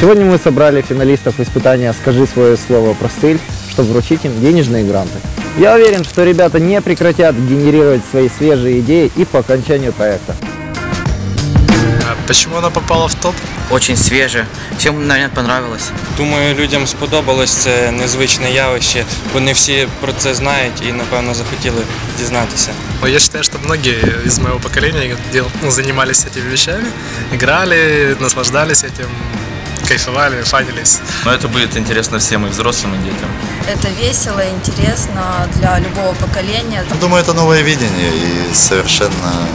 Сегодня мы собрали финалистов испытания «Скажи свое слово простыль», чтобы вручить им денежные гранты. Я уверен, что ребята не прекратят генерировать свои свежие идеи и по окончанию проекта. А Почему она попала в топ? Очень свеже. Всем, наверное, понравилось. Думаю, людям сподобалось це незвичне явище. Вони всі про це знають і, напевно, захотіли дізнатися. Ну, Я считаю, что многие из моего поколения дел, ну, занимались этими вещами, играли, наслаждались этим, кайфовали, фанились. Но это будет интересно всем, и взрослым, и детям. Это весело, интересно для любого поколения. Думаю, это новое видение и совершенно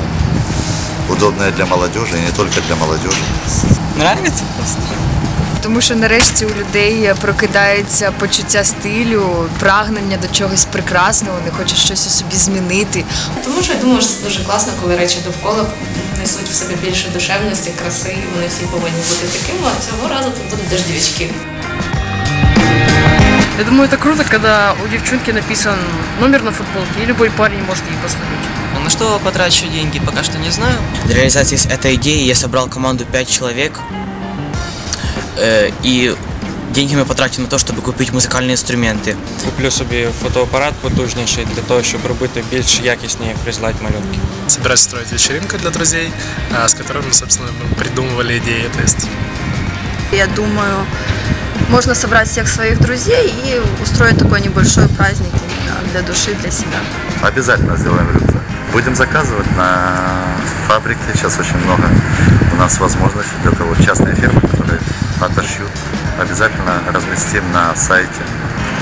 удобное для молодежи, и не только для молодежи. Нравится просто? Тому що нарешті у людей прокидається почуття стилю, прагнення до чогось прекрасного, вони хочуть щось у собі змінити. Тому що я думаю, що це дуже класно, коли речі довкола несуть в собі більше душевності, краси, і вони всі повинні бути такими. А цього разу тут будуть дождівички. Я думаю, это круто, когда у девчонки написан номер на футболке, и любой парень может ей позвонить. На что потрачу деньги, пока что не знаю. Для реализации этой идеи я собрал команду 5 человек. Э, И деньги мы потратим на то, чтобы купить музыкальные инструменты. Куплю собі фотоапарат потужніший для того, щоб робити більш якісні фрізлайт малюнки. Собираюсь строить вечеринку для друзей, а, с которыми, собственно, мы придумывали идеи. То есть Я думаю, можно собрать всех своих друзей и устроить такой небольшой праздник именно для души, для себя. Обязательно сделаем рюкзак. Будем заказывать на фабрике. Сейчас очень много у нас возможностей для того. Частные фирмы, которые отошьют. Обязательно разместим на сайте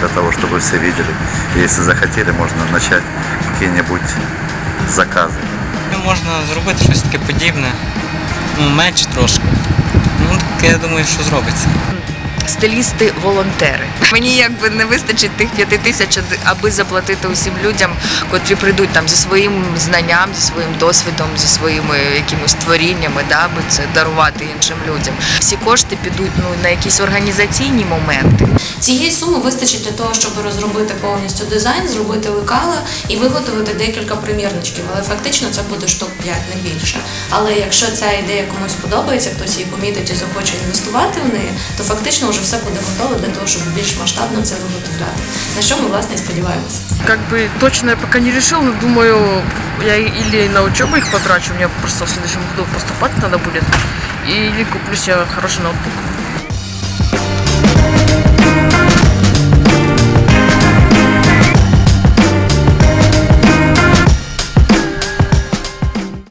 для того, чтобы все видели. Если захотели, можно начать какие-нибудь заказы. Можна зробити щось таке подібне. Ну, трошки. Ну, таке, я думаю, що зробиться. Стилісти-волонтери. Мені якби не вистачить тих п'яти тисяч, аби заплатити усім людям, котрі прийдуть там зі своїм знанням, зі своїм досвідом, зі своїми якимось творіннями, да, аби це дарувати іншим людям. Всі кошти підуть ну, на якісь організаційні моменти. Цієї суми вистачить для того, щоб розробити повністю дизайн, зробити лекала і виготовити декілька примірничків. Але фактично це буде штук 5, не більше. Але якщо ця ідея комусь подобається, хтось її помітить і захоче інвестувати в неї, то фактично вже все буде готове для того, щоб більш масштабно це виготовляти. На що ми власне і сподіваємося. Как бы точно я пока не решил, но думаю, я или на учебу их потрачу, мне просто в следующем году поступать надо будет, или куплю себе хороший ноутбук.